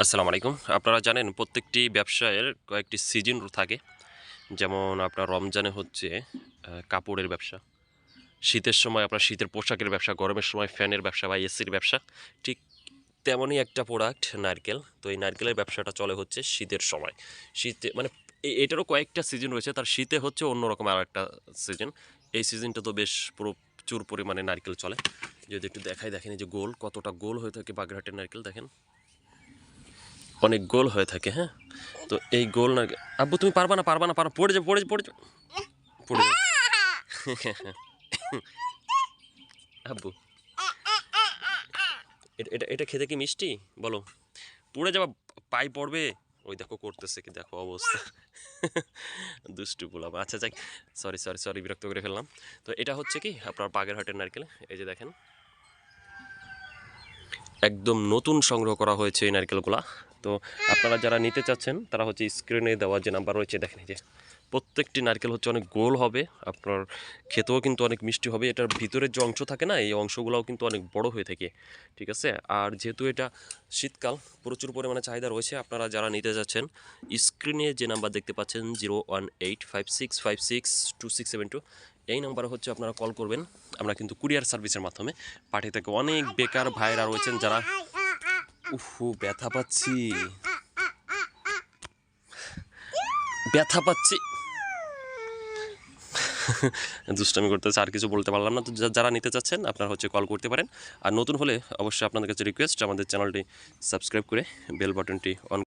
আসসালামু আলাইকুম। আপনারা জানেন প্রত্যেকটি ব্যবসায়ের কয়েকটি সিজন থাকে। যেমন আপনার রমজানে হচ্ছে কাপড়ের ব্যবসা। শীতের সময় আপনার শীতের পোশাকের ব্যবসা, গরমের সময় ফ্যানের ব্যবসা বা এসির ব্যবসা। ঠিক তেমনই একটা প্রোডাক্ট নারকেল। তো এই নারকেলের ব্যবসাটা চলে হচ্ছে শীতের সময়। শীতে মানে এটারও কয়েকটা সিজন রয়েছে। তার শীতে হচ্ছে অন্যরকম আর একটা সিজন। এই সিজনটা তো বেশ প্রচুর পরিমাণে নারকেল চলে। যদি একটু দেখাই দেখেন, এই যে গোল, কতটা গোল হয়ে থাকে বাগেরহাটের নারকেল, দেখেন। অনেক গোল হয়ে থাকে হ্যাঁ? তো এই গোল না, আব্বু তুমি পারবা না পারবা না, পারবা, পড়ে যাবে, পড়ে পড়ে পড়ে যাবে। আব্বু, এটা এটা এটা খেতে কি মিষ্টি? বলো। পড়ে যাবা পাই পড়বে? ওই দেখো করতেছে কি, দেখো অবস্থা। দুষ্টু বলাম আচ্ছা যাই সরি সরি সরি বিরক্ত করে ফেললাম। তো এটা হচ্ছে কি, আপনার বাগেরহাটের নারকেল, এই যে দেখেন। একদম নতুন সংগ্রহ করা হয়েছে এই নারকেলগুলা। তো আপনারা যারা নিতে চাচ্ছেন, তারা হচ্ছে স্ক্রিনে দেওয়া যে নাম্বার রয়েছে, দেখেন যে প্রত্যেকটি নারকেল হচ্ছে অনেক গোল হবে, আপনার খেতেও কিন্তু অনেক মিষ্টি হবে, এটার ভিতরের যে অংশ থাকে না, এই অংশগুলোও কিন্তু অনেক বড় হয়ে থাকে, ঠিক আছে? আর যেহেতু এটা শীতকাল, প্রচুর পরিমাণে চাহিদা রয়েছে, আপনারা যারা নিতে যাচ্ছেন স্ক্রিনে যে নাম্বার দেখতে পাচ্ছেন zero one eight five six five six two six seven two এই নাম্বারে হচ্ছে আপনারা কল করবেন, আমরা কিন্তু কুরিয়ার সার্ভিসের মাধ্যমে পাঠিয়ে থাকি। অনেক বেকার ভাইরা রয়েছেন যারা উফু, ব্যথা পাচ্ছি। ব্যথা পাচ্ছি। দুষ্টামি করতেছে, আর কিছু বলতে পারলাম না। তো যারা নিতে চাচ্ছেন, আপনারা হচ্ছে কল করতে পারেন। আর নতুন হলে অবশ্যই আপনাদের কাছে রিকোয়েস্ট আমাদের চ্যানেলটি সাবস্ক্রাইব করে বেল বাটনটি অন